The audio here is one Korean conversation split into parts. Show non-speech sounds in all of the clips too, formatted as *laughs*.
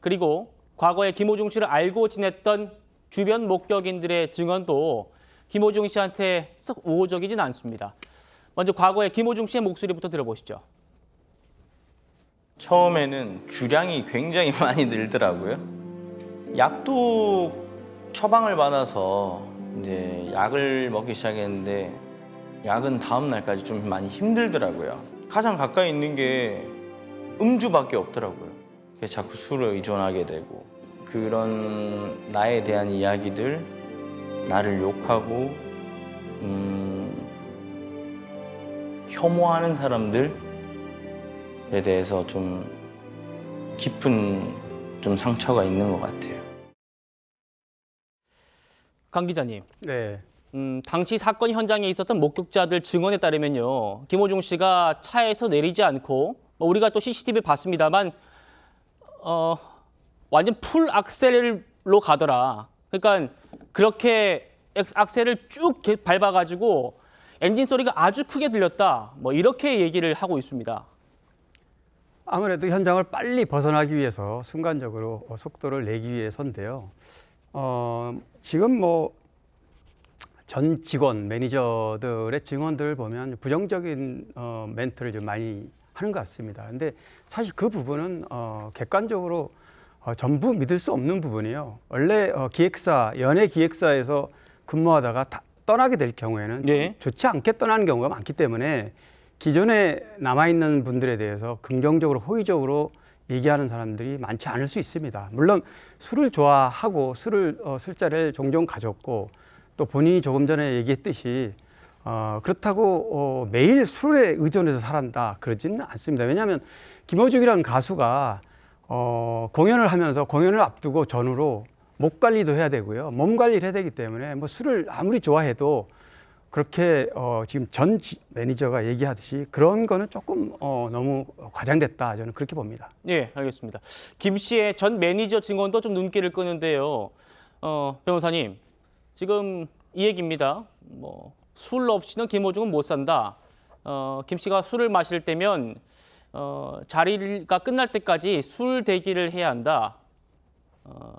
그리고 과거에 김호중 씨를 알고 지냈던 주변 목격인들의 증언도 김호중 씨한테 썩 우호적이진 않습니다. 먼저 과거에 김호중 씨의 목소리부터 들어보시죠. 처음에는 주량이 굉장히 *laughs* 많이 늘더라고요. 약도 처방을 받아서 이제 약을 먹기 시작했는데 약은 다음 날까지 좀 많이 힘들더라고요. 가장 가까이 있는 게 음주밖에 없더라고요. 그래서 자꾸 술을 의존하게 되고 그런 나에 대한 이야기들, 나를 욕하고 음, 혐오하는 사람들 에 대해서 좀 깊은 좀 상처가 있는 것 같아요. 강 기자님, 네. 음, 당시 사건 현장에 있었던 목격자들 증언에 따르면요, 김호중 씨가 차에서 내리지 않고 뭐 우리가 또 CCTV 봤습니다만 어, 완전 풀 악셀로 가더라. 그러니까 그렇게 엑- 악셀을 쭉 개- 밟아가지고 엔진 소리가 아주 크게 들렸다. 뭐 이렇게 얘기를 하고 있습니다. 아무래도 현장을 빨리 벗어나기 위해서 순간적으로 어, 속도를 내기 위해서인데요. 어, 지금 뭐 전 직원, 매니저들의 증언들을 보면 부정적인 어, 멘트를 좀 많이 하는 것 같습니다. 근데 사실 그 부분은 어, 객관적으로 어, 전부 믿을 수 없는 부분이에요. 원래 어, 기획사, 연예 기획사에서 근무하다가 다 떠나게 될 경우에는 네. 좋지 않게 떠나는 경우가 많기 때문에 기존에 남아있는 분들에 대해서 긍정적으로 호의적으로 얘기하는 사람들이 많지 않을 수 있습니다. 물론 술을 좋아하고 술을 어, 술자리를 종종 가졌고 또 본인이 조금 전에 얘기했듯이 어, 그렇다고 어, 매일 술에 의존해서 살았다 그러지는 않습니다. 왜냐하면 김호중이라는 가수가 어, 공연을 하면서 공연을 앞두고 전후로 목 관리도 해야 되고요, 몸 관리를 해야 되기 때문에 뭐 술을 아무리 좋아해도 그렇게 어, 지금 전 지- 매니저가 얘기하듯이 그런 거는 조금 어, 너무 과장됐다 저는 그렇게 봅니다. 예, 알겠습니다. 김 씨의 전 매니저 증언도 좀 눈길을 끄는데요. 어, 변호사님, 지금 이 얘기입니다. 뭐 술 없이는 김호중은 못 산다. 어, 김 씨가 술을 마실 때면 어, 자리가 끝날 때까지 술 대기를 해야 한다. 어,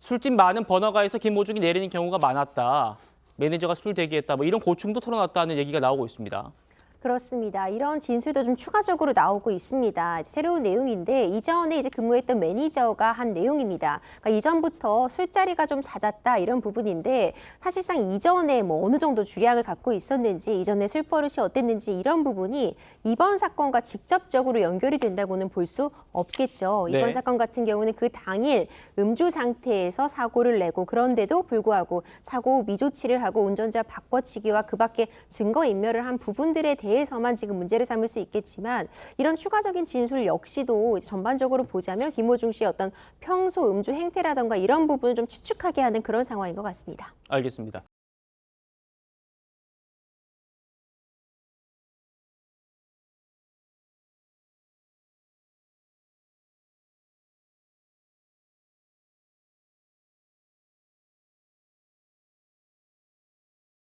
술집 많은 번화가에서 김호중이 내리는 경우가 많았다. 매니저가 술 대기했다. 뭐 이런 고충도 털어놨다는 얘기가 나오고 있습니다. 그렇습니다. 이런 진술도 좀 추가적으로 나오고 있습니다. 새로운 내용인데 이전에 이제 근무했던 매니저가 한 내용입니다. 그러니까 이전부터 술자리가 좀 잦았다 이런 부분인데 사실상 이전에 뭐 어느 정도 주량을 갖고 있었는지 이전에 술 버릇이 어땠는지 이런 부분이 이번 사건과 직접적으로 연결이 된다고는 볼 수 없겠죠. 이번 네. 사건 같은 경우는 그 당일 음주 상태에서 사고를 내고 그런데도 불구하고 사고 후 미조치를 하고 운전자 바꿔치기와 그밖에 증거 인멸을 한 부분들에 대해 서만 지금 문제를 삼을 수 있겠지만 이런 추가적인 진술 역시도 전반적으로 보자면 김호중 씨의 어떤 평소 음주 행태라던가 이런 부분을 좀 추측하게 하는 그런 상황인 것 같습니다. 알겠습니다.